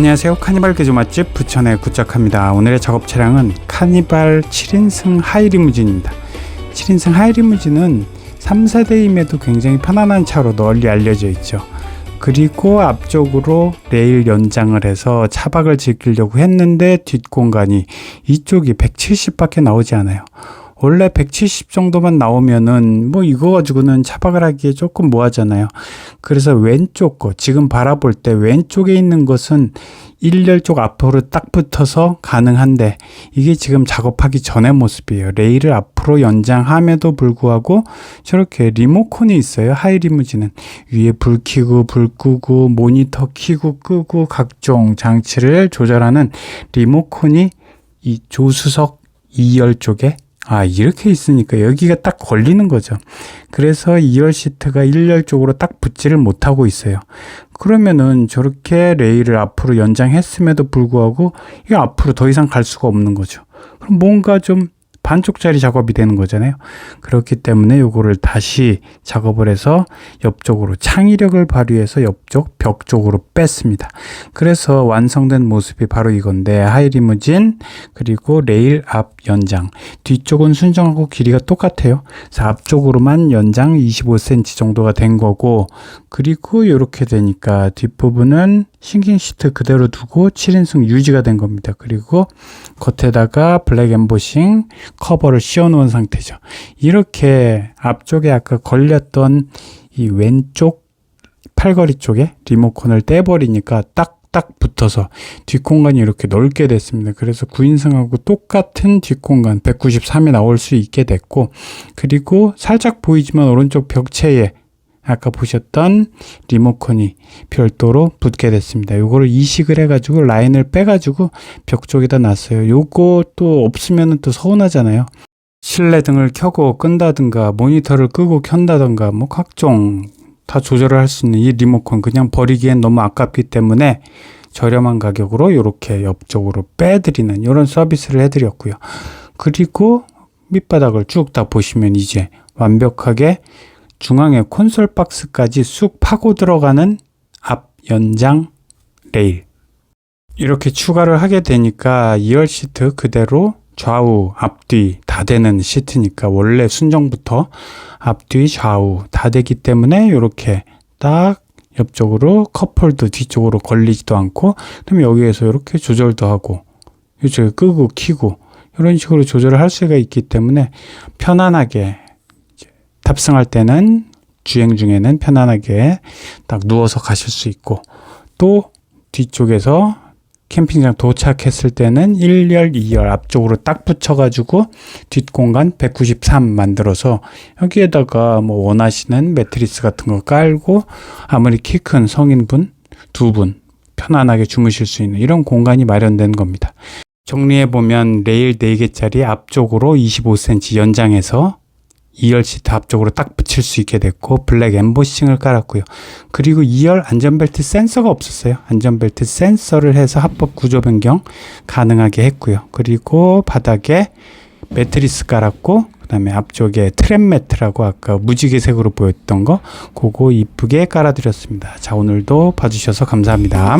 안녕하세요. 카니발 개조 맛집 부천의 구적합니다. 오늘의 작업 차량은 카니발 7인승 하이리무진입니다. 7인승 하이리무진은 3, 4대임에도 굉장히 편안한 차로 널리 알려져 있죠. 그리고 앞쪽으로 레일 연장을 해서 차박을 즐기려고 했는데 뒷공간이 이쪽이 170밖에 나오지 않아요. 원래 170 정도만 나오면은 뭐 이거 가지고는 차박을 하기에 조금 뭐하잖아요. 그래서 왼쪽 거 지금 바라볼 때 왼쪽에 있는 것은 1열 쪽 앞으로 딱 붙어서 가능한데 이게 지금 작업하기 전의 모습이에요. 레일을 앞으로 연장함에도 불구하고 저렇게 리모컨이 있어요. 하이 리무진은 위에 불 켜고 불 끄고 모니터 켜고 끄고 각종 장치를 조절하는 리모컨이 이 조수석 2열 쪽에 아, 이렇게 있으니까 여기가 딱 걸리는 거죠. 그래서 2열 시트가 1열 쪽으로 딱 붙지를 못하고 있어요. 그러면은 저렇게 레일을 앞으로 연장했음에도 불구하고 이게 앞으로 더 이상 갈 수가 없는 거죠. 그럼 뭔가 좀 반쪽짜리 작업이 되는 거잖아요. 그렇기 때문에 요거를 다시 작업을 해서 옆쪽으로 창의력을 발휘해서 옆쪽 벽 쪽으로 뺐습니다. 그래서 완성된 모습이 바로 이건데 하이리무진 그리고 레일 앞 연장 뒤쪽은 순정하고 길이가 똑같아요. 그래서 앞쪽으로만 연장 25cm 정도가 된 거고 그리고 이렇게 되니까 뒷부분은 싱킹 시트 그대로 두고 7인승 유지가 된 겁니다. 그리고 겉에다가 블랙 엠보싱 커버를 씌워 놓은 상태죠. 이렇게 앞쪽에 아까 걸렸던 이 왼쪽 팔걸이 쪽에 리모컨을 떼버리니까 딱딱 붙어서 뒷공간이 이렇게 넓게 됐습니다. 그래서 9인승하고 똑같은 뒷공간 193이 나올 수 있게 됐고 그리고 살짝 보이지만 오른쪽 벽체에 아까 보셨던 리모컨이 별도로 붙게 됐습니다. 요거를 이식을 해가지고 라인을 빼가지고 벽 쪽에다 놨어요. 또 없으면 또 서운하잖아요. 실내 등을 켜고 끈다든가 모니터를 끄고 켠다든가 뭐 각종 다 조절을 할 수 있는 이 리모컨 그냥 버리기엔 너무 아깝기 때문에 저렴한 가격으로 이렇게 옆쪽으로 빼드리는 이런 서비스를 해드렸고요. 그리고 밑바닥을 쭉 다 보시면 이제 완벽하게 중앙에 콘솔 박스까지 쑥 파고 들어가는 앞 연장 레일. 이렇게 추가를 하게 되니까 2열 시트 그대로 좌우 앞뒤 다 되는 시트니까 원래 순정부터 앞뒤 좌우 다 되기 때문에 이렇게 딱 옆쪽으로 컵홀드 뒤쪽으로 걸리지도 않고 그다음에 여기에서 이렇게 조절도 하고 이쪽에 끄고 키고 이런 식으로 조절을 할 수가 있기 때문에 편안하게 탑승할 때는 주행 중에는 편안하게 딱 누워서 가실 수 있고 또 뒤쪽에서 캠핑장 도착했을 때는 1열, 2열 앞쪽으로 딱 붙여가지고 뒷공간 193 만들어서 여기에다가 뭐 원하시는 매트리스 같은 거 깔고 아무리 키 큰 성인분 두 분 편안하게 주무실 수 있는 이런 공간이 마련된 겁니다. 정리해보면 레일 4개짜리 앞쪽으로 25cm 연장해서 2열 시트 앞쪽으로 딱 붙일 수 있게 됐고 블랙 엠보싱을 깔았고요. 그리고 2열 안전벨트 센서가 없었어요. 안전벨트 센서를 해서 합법 구조 변경 가능하게 했고요. 그리고 바닥에 매트리스 깔았고 그다음에 앞쪽에 트램 매트라고 아까 무지개색으로 보였던 거 그거 이쁘게 깔아드렸습니다. 자 오늘도 봐주셔서 감사합니다.